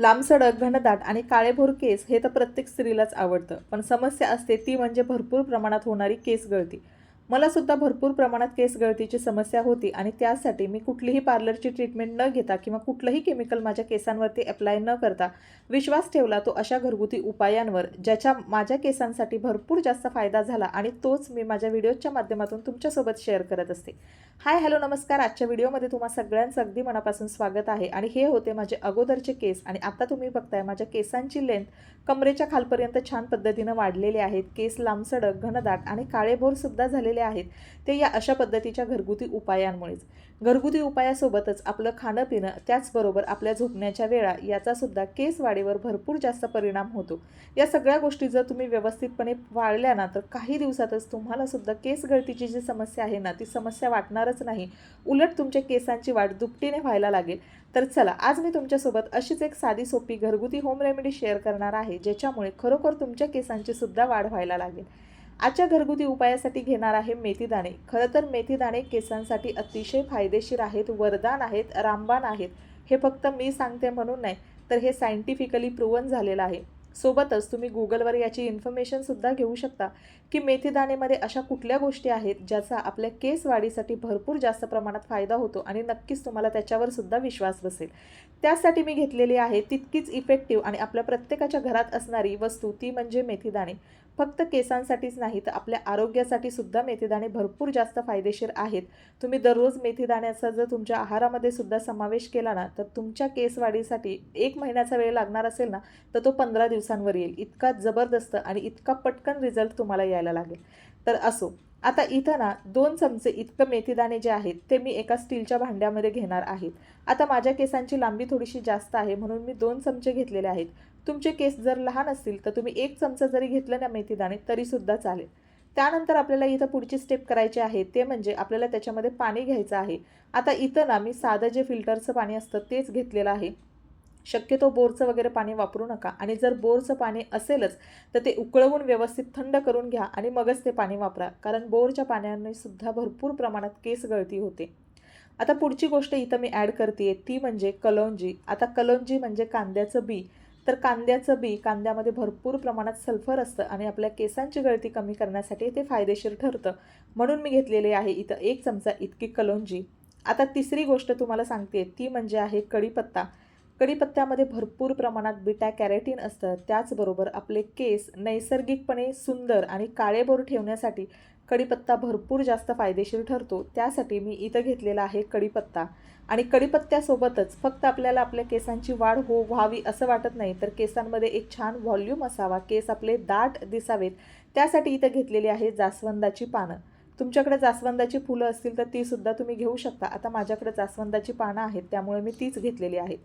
लांबसडक घनदाट आणि काळेभोर केस हे तर प्रत्येक स्त्रीलाच आवडतं. पण समस्या असते ती म्हणजे भरपूर प्रमाणात होणारी केस गळती. मला सुद्धा भरपूर प्रमाणात केस गळतीची समस्या होती आणि त्यासाठी मी कुठलीही पार्लरची ट्रीटमेंट न घेता किंवा कुठलंही केमिकल माझ्या केसांवरती अप्लाय न करता विश्वास ठेवला तो अशा घरगुती उपायांवर ज्याच्या माझ्या केसांसाठी भरपूर जास्त फायदा झाला आणि तोच मी माझ्या व्हिडिओच्या माध्यमातून तुमच्यासोबत शेअर करत असते. हाय हॅलो नमस्कार. आजच्या व्हिडिओमध्ये तुम्हा सगळ्यांचं अगदी मनापासून स्वागत आहे आणि हे होते माझे अगोदरचे केस आणि आता तुम्ही बघताय माझ्या केसांची लेंथ कमरेच्या खालपर्यंत छान पद्धतीनं वाढलेले आहेत. केस लांबसडक घनदाट आणि काळेभोरसुद्धा झालेले झालेले आहेत. ते या अशा पद्धतीच्या घरगुती उपायांमुळेच. घरगुती उपायासोबतच आपलं खाणं पिणं त्याचबरोबर आपल्या झोपण्याच्या वेळा याचासुद्धा केस वाढीवर भरपूर जास्त परिणाम होतो. या सगळ्या गोष्टी जर तुम्ही व्यवस्थितपणे वाळल्या ना तर काही दिवसातच तुम्हाला सुद्धा केस गळतीची जी समस्या आहे ना ती समस्या वाटणारच नाही. उलट तुमच्या केसांची वाढ दुपटीने व्हायला लागेल. तर चला आज मी तुमच्यासोबत अशीच एक साधी सोपी घरगुती होम रेमेडी शेअर करणार आहे ज्याच्यामुळे खरोखर तुमच्या केसांची सुद्धा वाढ व्हायला लागेल. आजच्या घरगुती उपायासाठी घेणार आहे मेथीदाणे. खरं तर मेथीदाणे केसांसाठी अतिशय फायदेशीर आहेत वरदान आहेत रामबाण आहेत. हे फक्त मी सांगते म्हणून नाही तर हे सायंटिफिकली प्रूवन झालेलं आहे. सोबतच तुम्ही गुगलवर याची इन्फॉर्मेशनसुद्धा घेऊ शकता की मेथीदाणेमध्ये अशा कुठल्या गोष्टी आहेत ज्याचा आपल्या केस वाढीसाठी भरपूर जास्त प्रमाणात फायदा होतो आणि नक्कीच तुम्हाला त्याच्यावर सुद्धा विश्वास बसेल. त्यासाठी मी घेतलेली आहे तितकीच इफेक्टिव्ह आणि आपल्या प्रत्येकाच्या घरात असणारी वस्तू ती म्हणजे मेथीदाणे. फक्त केसांसाठीच नाही तर आपल्या आरोग्यासाठी सुद्धा मेथीदाणे भरपूर जास्त फायदेशीर आहेत. तुम्ही दररोज मेथीदाण्याचा जर तुमच्या आहारामध्ये सुद्धा समावेश केला ना तर तुमच्या केस वाढीसाठी एक महिन्याचा वेळ लागणार असेल ना तर तो पंधरा दिवसांवर येईल. इतका जबरदस्त आणि इतका पटकन रिझल्ट तुम्हाला यायला लागेल. तर असो आता इथं ना दोन चमचे इतकं मेथीदाणे जे आहेत ते मी एका स्टीलच्या भांड्यामध्ये घेणार आहे आता माझ्या केसांची लांबी थोडीशी जास्त आहे म्हणून मी दोन चमचे घेतलेले आहेत. तुमचे केस जर लहान असतील तर तुम्ही एक चमचा जरी घेतलं ना मेथीदाणे तरीसुद्धा चालेल. त्यानंतर आपल्याला इथं पुढची स्टेप करायची आहे ते म्हणजे आपल्याला त्याच्यामध्ये पाणी घ्यायचं आहे. आता इथं ना मी साधं जे फिल्टरचं पाणी असतं तेच घेतलेलं आहे. शक्यतो बोरचं वगैरे पाणी वापरू नका. आणि जर बोरचं पाणी असेलच तर ते उकळवून व्यवस्थित थंड करून घ्या आणि मगच ते पाणी वापरा. कारण बोरच्या पाण्याने सुद्धा भरपूर प्रमाणात केस गळती होते. आता पुढची गोष्ट इथं मी ॲड करते ती म्हणजे कलोंजी. आता कलोंजी म्हणजे कांद्याचं बी. तर कांद्याचं बी कांद्यामध्ये भरपूर प्रमाणात सल्फर असतं आणि आपल्या केसांची गळती कमी करण्यासाठी ते फायदेशीर ठरतं. म्हणून मी घेतलेले आहे इथं एक चमचा इतकी कलोंजी. आता तिसरी गोष्ट तुम्हाला सांगते ती म्हणजे आहे कढीपत्ता. कढीपत्त्यामध्ये भरपूर प्रमाणात बिटा कॅरेटीन असतं. त्याचबरोबर आपले केस नैसर्गिकपणे सुंदर आणि काळेभोर ठेवण्यासाठी कढीपत्ता भरपूर जास्त फायदेशीर ठरतो. त्यासाठी मी इथं घेतलेला आहे कढीपत्ता. आणि कढीपत्त्यासोबतच फक्त आपल्याला आपल्या केसांची वाढ हो व्हावी असं वाटत नाही तर केसांमध्ये एक छान व्हॉल्यूम असावा. केस आपले दाट दिसावेत. त्यासाठी इथं घेतलेली आहे जास्वंदाची पानं. तुमच्याकडे जास्वंदाची फुलं असतील तर तीसुद्धा तुम्ही घेऊ शकता. आता माझ्याकडे जास्वंदाची पानं आहेत त्यामुळे मी तीच घेतलेली आहेत.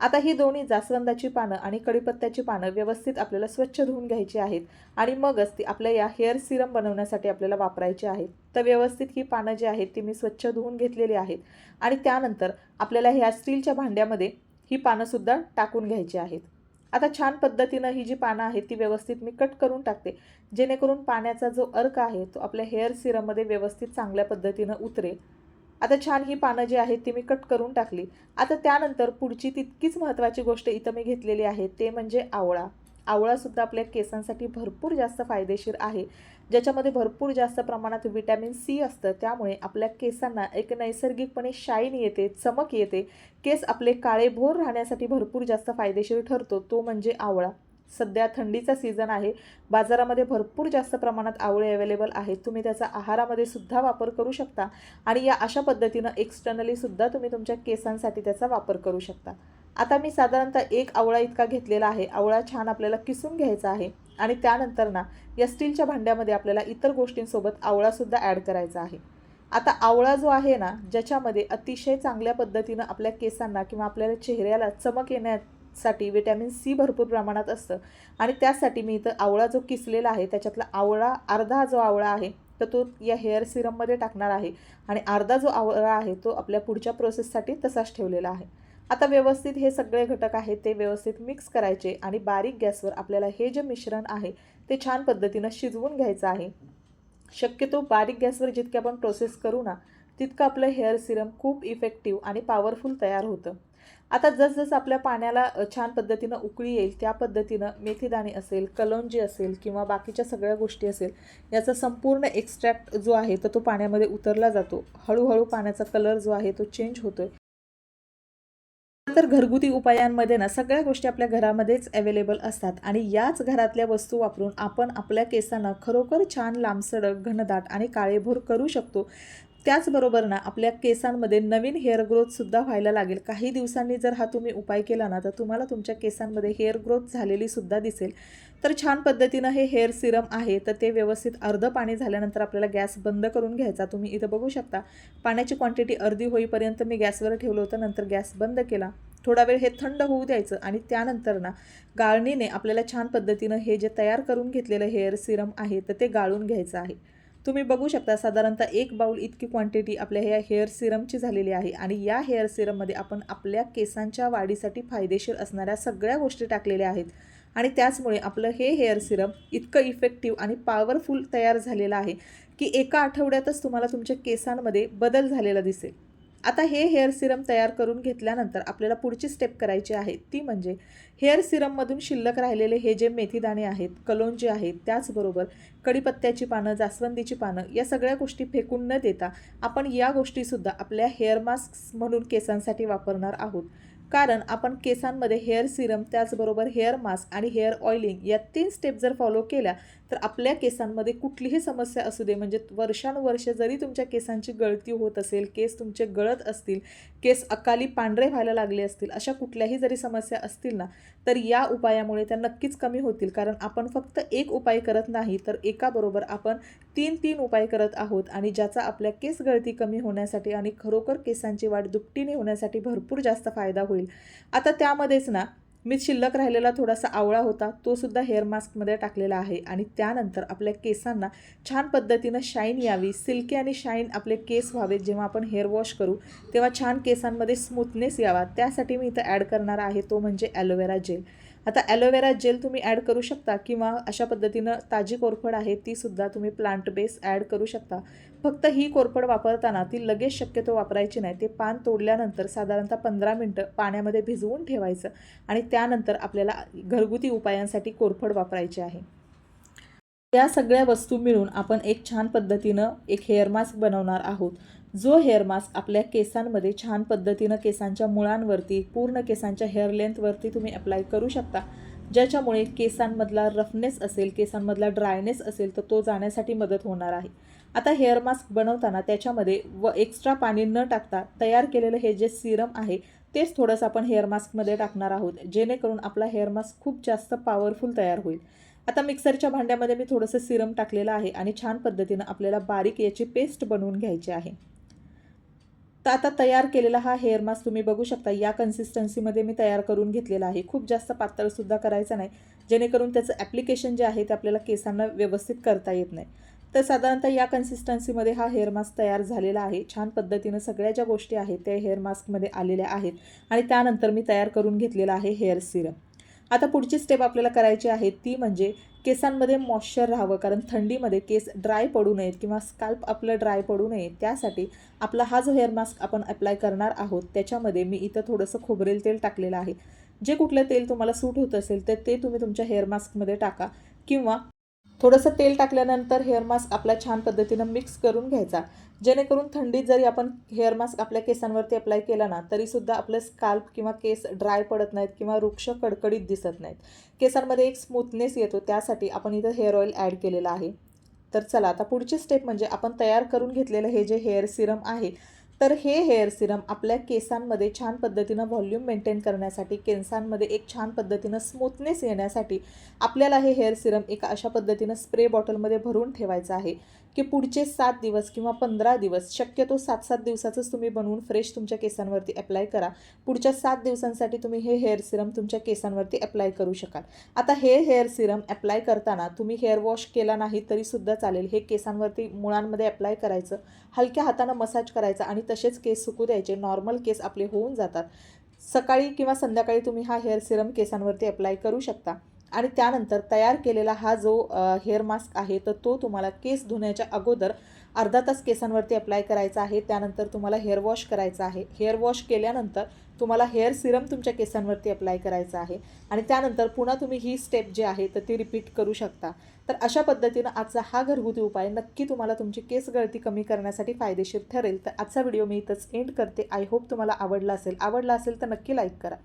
आता ही दोन्ही जास्वंदाची पानं आणि कढीपत्त्याची पानं व्यवस्थित आपल्याला स्वच्छ धुवून घ्यायची आहेत आणि मगच ती आपल्या या हेअर सिरम बनवण्यासाठी आपल्याला वापरायची आहेत. तर व्यवस्थित ही पानं जी आहेत ती मी स्वच्छ धुवून घेतलेली आहेत आणि त्यानंतर आपल्याला ह्या स्टीलच्या भांड्यामध्ये ही पानंसुद्धा टाकून घ्यायची आहेत. आता छान पद्धतीनं ही जी पानं आहेत ती व्यवस्थित मी कट करून टाकते. जेणेकरून पाण्याचा जो अर्क आहे तो आपल्या हेअर सिरममध्ये व्यवस्थित चांगल्या पद्धतीनं उतरेल. आता छान ही पानं जी आहेत ती मी कट करून टाकली. आता त्यानंतर पुढची तितकीच महत्त्वाची गोष्ट इथं मी घेतलेली आहे ते म्हणजे आवळा. आवळासुद्धा आपल्या केसांसाठी भरपूर जास्त फायदेशीर आहे. ज्याच्यामध्ये भरपूर जास्त प्रमाणात विटॅमिन सी असतं त्यामुळे आपल्या केसांना एक नैसर्गिकपणे शाईन येते चमक येते. केस आपले काळेभोर राहण्यासाठी भरपूर जास्त फायदेशीर ठरतो तो म्हणजे आवळा. सध्या थंडीचा सीझन आहे. बाजारामध्ये भरपूर जास्त प्रमाणात आवळे अवेलेबल आहेत. तुम्ही त्याचा आहारामध्ये सुद्धा वापर करू शकता आणि या अशा पद्धतीनं एक्सटर्नली सुद्धा तुम्ही तुमच्या केसांसाठी त्याचा वापर करू शकता. आता मी साधारणतः एक आवळा इतका घेतलेला आहे. आवळा छान आपल्याला किसून घ्यायचा आहे आणि त्यानंतर ना या स्टीलच्या भांड्यामध्ये आपल्याला इतर गोष्टींसोबत आवळासुद्धा ॲड करायचा आहे. आता आवळा जो आहे ना ज्याच्यामध्ये अतिशय चांगल्या पद्धतीनं आपल्या केसांना किंवा आपल्याला चेहऱ्याला चमक साठी विटॅमिन सी भरपूर प्रमाणात असतं. आणि त्यासाठी मी इथं आवळा जो किसलेला आहे त्याच्यातला आवळा अर्धा जो आवळा आहे तर तो या हेअर सिरममध्ये टाकणार आहे. आणि अर्धा जो आवळा आहे तो आपल्या पुढच्या प्रोसेससाठी तसाच ठेवलेला आहे. आता व्यवस्थित हे सगळे घटक आहेत ते व्यवस्थित मिक्स करायचे आणि बारीक गॅसवर आपल्याला हे जे मिश्रण आहे ते छान पद्धतीनं शिजवून घ्यायचं आहे. शक्यतो बारीक गॅसवर जितके आपण प्रोसेस करू ना तितकं आपलं हेअर सिरम खूप इफेक्टिव्ह आणि पॉवरफुल तयार होतं. आता जसजसं आपल्या पाण्याला छान पद्धतीनं उकळी येईल त्या पद्धतीनं मेथीदाणे असेल कलोंजी असेल किंवा बाकीच्या सगळ्या गोष्टी असेल याचा संपूर्ण एक्स्ट्रॅक्ट जो आहे तर तो पाण्यामध्ये उतरला जातो. हळूहळू पाण्याचा कलर जो आहे तो चेंज होतोय. तर घरगुती उपायांमध्ये ना सगळ्या गोष्टी आपल्या घरामध्येच अवेलेबल असतात आणि याच घरातल्या वस्तू वापरून आपण आपल्या केसांना खरोखर छान लांबसडक घनदाट आणि काळेभोर करू शकतो. त्याचबरोबर ना आपल्या केसांमध्ये नवीन हेअर ग्रोथसुद्धा व्हायला लागेल. काही दिवसांनी जर हा तुम्ही उपाय केला ना तर तुम्हाला तुमच्या केसांमध्ये हेअर ग्रोथ झालेली सुद्धा दिसेल. तर छान पद्धतीनं हे हेअर सिरम आहे तर ते व्यवस्थित अर्धं पाणी झाल्यानंतर आपल्याला गॅस बंद करून घ्यायचा. तुम्ही इथं बघू शकता पाण्याची क्वांटिटी अर्धी होईपर्यंत मी गॅसवर ठेवलं होतं नंतर गॅस बंद केला. थोडा वेळ हे थंड होऊ द्यायचं आणि त्यानंतर ना गाळणीने आपल्याला छान पद्धतीनं हे जे तयार करून घेतलेलं हेअर सिरम आहे तर ते गाळून घ्यायचं आहे. तुम्ही बघू शकता साधारणतः एक बाऊल इतकी क्वांटिटी आपल्या ह्या हेअर सिरमची झालेली आहे. आणि या हेअर सिरममध्ये आपण आपल्या केसांच्या वाढीसाठी फायदेशीर असणाऱ्या सगळ्या गोष्टी टाकलेल्या आहेत. आणि त्याचमुळे आपलं हे हेअर सिरम इतकं इफेक्टिव्ह आणि पॉवरफुल तयार झालेलं आहे की एका आठवड्यातच तुम्हाला तुमच्या केसांमध्ये बदल झालेला दिसेल. आता हे हेअर सिरम तयार करून घेतल्यानंतर आपल्याला पुढची स्टेप करायची आहे. ती म्हणजे हेअर सिरममधून शिल्लक राहिलेले हे जे मेथीदाणे आहेत कलोंजी आहेत त्याचबरोबर कढीपत्त्याची पानं जास्वंदीची पानं या सगळ्या गोष्टी फेकून न देता आपण या गोष्टीसुद्धा आपल्या हेअर मास्क म्हणून केसांसाठी वापरणार आहोत. कारण आपण केसांमध्ये हेअर सिरम त्याचबरोबर हेअर मास्क आणि हेअर ऑइलिंग या तीन स्टेप जर फॉलो केल्या तर आपल्या केसांमध्ये कुठलीही समस्या असू दे म्हणजे वर्षानुवर्ष जरी तुमच्या केसांची गळती होत असेल केस तुमचे गळत असतील केस अकाली पांढरे व्हायला लागले असतील अशा कुठल्याही जरी समस्या असतील ना तर या उपायामुळे त्या नक्कीच कमी होतील. कारण आपण फक्त एक उपाय करत नाही तर एकाबरोबर आपण तीन तीन उपाय करत आहोत आणि ज्याचा आपल्या केस गळती कमी होण्यासाठी आणि खरोखर केसांची वाढ दुपटीने होण्यासाठी भरपूर जास्त फायदा होईल. आता त्यामध्येच ना मी शिल्लक राहिलेला थोडासा आवळा होता तोसुद्धा हेअर मास्कमध्ये टाकलेला आहे आणि त्यानंतर आपल्या केसांना छान पद्धतीनं शाईन यावी सिल्की आणि शाईन आपले केस व्हावेत जेव्हा आपण हेअर वॉश करू तेव्हा छान केसांमध्ये स्मूथनेस यावा. त्यासाठी मी इथं ॲड करणार आहे तो म्हणजे ॲलोवेरा जेल आता ॲलोवेरा जेल तुम्ही ॲड करू शकता किंवा अशा पद्धतीनं ताजी कोरफड आहे तीसुद्धा तुम्ही प्लांट बेस ॲड करू शकता. फक्त ही कोरफड वापरताना ती लगेच शक्यतो वापरायची नाही. ते पान तोडल्यानंतर साधारणतः पंधरा मिनटं पाण्यामध्ये भिजवून ठेवायचं आणि त्यानंतर आपल्याला घरगुती उपायांसाठी कोरफड वापरायची आहे. या सगळ्या वस्तू मिळून आपण एक छान पद्धतीनं एक हेअर मास्क बनवणार आहोत. जो हेअर मास्क आपल्या केसांमध्ये छान पद्धतीनं केसांच्या मुळांवरती पूर्ण केसांच्या हेअर लेंथवरती तुम्ही अप्लाय करू शकता. ज्याच्यामुळे केसांमधला रफनेस असेल केसांमधला ड्रायनेस असेल तर तो जाण्यासाठी मदत होणार आहे. आता हेअर मास्क बनवताना त्याच्यामध्ये व एक्स्ट्रा पाणी न टाकता तयार केलेलं हे जे सिरम आहे तेच थोडंसं आपण हेअर मास्कमध्ये टाकणार आहोत. जेणेकरून आपला हेअर मास्क खूप जास्त पॉवरफुल तयार होईल. आता मिक्सरच्या भांड्यामध्ये मी थोडंसं सिरम टाकलेलं आहे आणि छान पद्धतीनं आपल्याला बारीक याची पेस्ट बनवून घ्यायची आहे. तर आता तयार केलेला हा हेअर मास्क तुम्ही बघू शकता या कन्सिस्टन्सीमध्ये मी तयार करून घेतलेला आहे. खूप जास्त पातळसुद्धा करायचा नाही जेणेकरून त्याचं ॲप्लिकेशन जे आहे ते आपल्याला केसांना व्यवस्थित करता येत नाही. तर साधारणतः या कन्सिस्टन्सीमध्ये हा हेअर मास्क तयार झालेला आहे. छान पद्धतीनं सगळ्या ज्या गोष्टी आहेत त्या हेअर मास्कमध्ये आलेल्या आहेत. आणि त्यानंतर मी तयार करून घेतलेला आहे हेअर सिरम आता पुढची स्टेप आपल्याला करायची आहे ती म्हणजे केसांमध्ये मॉइश्चर राहावं. कारण थंडीमध्ये केस ड्राय पडू नयेत किंवा स्काल्प आपलं ड्राय पडू नये त्यासाठी आपला हा जो हेअर मास्क आपण अप्लाय करणार आहोत त्याच्यामध्ये मी इथं थोडंसं खोबरेल तेल टाकलेलं आहे. जे कुठलं तेल तुम्हाला सूट होत असेल तर ते तुम्ही तुमच्या हेअर मास्कमध्ये टाका. किंवा थोडंसं तेल टाकल्यानंतर हेअर मास्क आपला छान पद्धतीनं मिक्स करून घ्यायचा. जेणेकरून थंडीत जरी आपण हेअर मास्क आपल्या केसांवरती अप्लाय केला ना तरीसुद्धा आपलं स्काल्प किंवा केस ड्राय पडत नाहीत किंवा वृक्ष कडकडीत दिसत नाहीत. केसांमध्ये एक स्मूथनेस येतो त्यासाठी आपण इथं हेअर ऑइल ॲड केलेलं आहे. तर चला आता पुढची स्टेप म्हणजे आपण तयार करून घेतलेलं हे जे हेअर सिरम आहे तर हे हेअर सिरम आपल्या केसांमध्ये छान पद्धतीनं व्हॉल्यूम मेंटेन करण्यासाठी केसांमध्ये एक छान पद्धतीनं स्मूथनेस येण्यासाठी आपल्याला हे हेअर सिरम एका अशा पद्धतीनं स्प्रे बॉटलमध्ये भरून ठेवायचं आहे. की पुढचे सात दिवस किंवा पंधरा दिवस शक्यतो सात सात दिवसाचंच तुम्ही बनवून फ्रेश तुमच्या केसांवरती अप्लाय करा. पुढच्या सात दिवसांसाठी तुम्ही हे हेअर सिरम तुमच्या केसांवरती अप्लाय करू शकाल. आता हे हेअर सिरम अप्लाय करताना तुम्ही हेअर वॉश केला नाही तरीसुद्धा चालेल. हे केसांवरती मुळांमध्ये अप्लाय करायचं हलक्या हातानं मसाज करायचा आणि तसेच केस सुकू द्यायचे. नॉर्मल केस आपले होऊन जातात. सकाळी किंवा संध्याकाळी तुम्ही हा हेअर सिरम केसांवरती अप्लाय करू शकता. आणि त्यानंतर तयार केलेला हा जो हेअर मास्क आहे तर तो तुम्हाला केस धुण्याच्या अगोदर अर्धा तास केसांवरती अप्लाय करायचा आहे. त्यानंतर तुम्हाला हेअर वॉश करायचा आहे. हेअर वॉश केल्यानंतर तुम्हाला हेअर सिरम तुमच्या केसांवरती अप्लाय करायचं आहे. आणि त्यानंतर पुन्हा तुम्ही ही स्टेप जी आहे तर ती रिपीट करू शकता. तर अशा पद्धतीनं आजचा हा घरगुती उपाय नक्की तुम्हाला तुमची केस गळती कमी करण्यासाठी फायदेशीर ठरेल. तर आजचा व्हिडिओ मी इथंच एंड करते. आय होप तुम्हाला आवडला असेल. आवडला असेल तर नक्की लाईक करा.